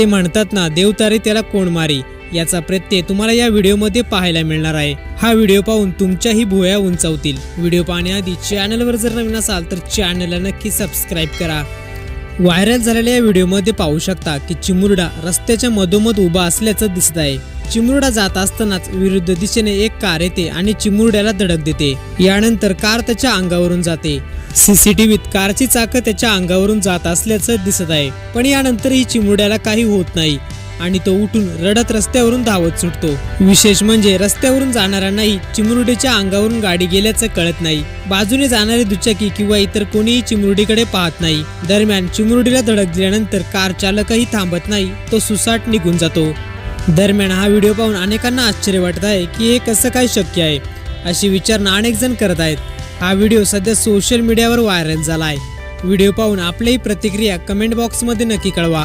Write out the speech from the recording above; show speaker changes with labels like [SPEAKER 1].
[SPEAKER 1] ते म्हणतात ना देव तारे त्याला कोण मारी? याचा प्रत्यय तुम्हाला या व्हिडिओमध्ये पाहायला मिळणार आहे. हा व्हिडिओ पाहून तुमच्याही भुया उंचावतील. व्हिडिओ पाहण्याआधी चॅनलवर जर नवीन असाल तर चॅनलला नक्की सबस्क्राईब करा. व्हायरल झालेल्या या व्हिडिओमध्ये पाहू शकता की चिमुरडा रस्त्याच्या मधोमध उभा असल्याचं दिसत आहे. चिमुरडा जात असतानाच विरुद्ध दिशेने एक कार येते आणि चिमुरड्याला धडक देते. यानंतर कार त्याच्या अंगावरून जाते. सीसीटीव्हीत कारची चाकं त्याच्या अंगावरून जात असल्याचं दिसत आहे. पण यानंतरही चिमुरड्याला काही होत नाही आणि तो उठून रडत रस्त्यावरून धावत सुटतो. विशेष म्हणजे रस्त्यावरून जाणाऱ्यांनाही चिमुरडीच्या अंगावरून गाडी गेल्याचं कळत नाही. बाजूने जाणारी दुचाकी किंवा इतर कोणीही चिमुरडीकडे पाहत नाही. दरम्यान चिमुरडीला धडक दिल्यानंतर कार चालकही थांबत नाही तो सुसाट निघून जातो. दरम्यान हा व्हिडिओ पाहून अनेकांना आश्चर्य वाटत आहे की हे कसं काय शक्य आहे अशी विचारणा अनेक जण करत आहेत. हा व्हिडिओ सध्या सोशल मीडियावर व्हायरल झाला आहे व्हिडिओ पाहून आपलीही प्रतिक्रिया कमेंट बॉक्समध्ये नक्की कळवा.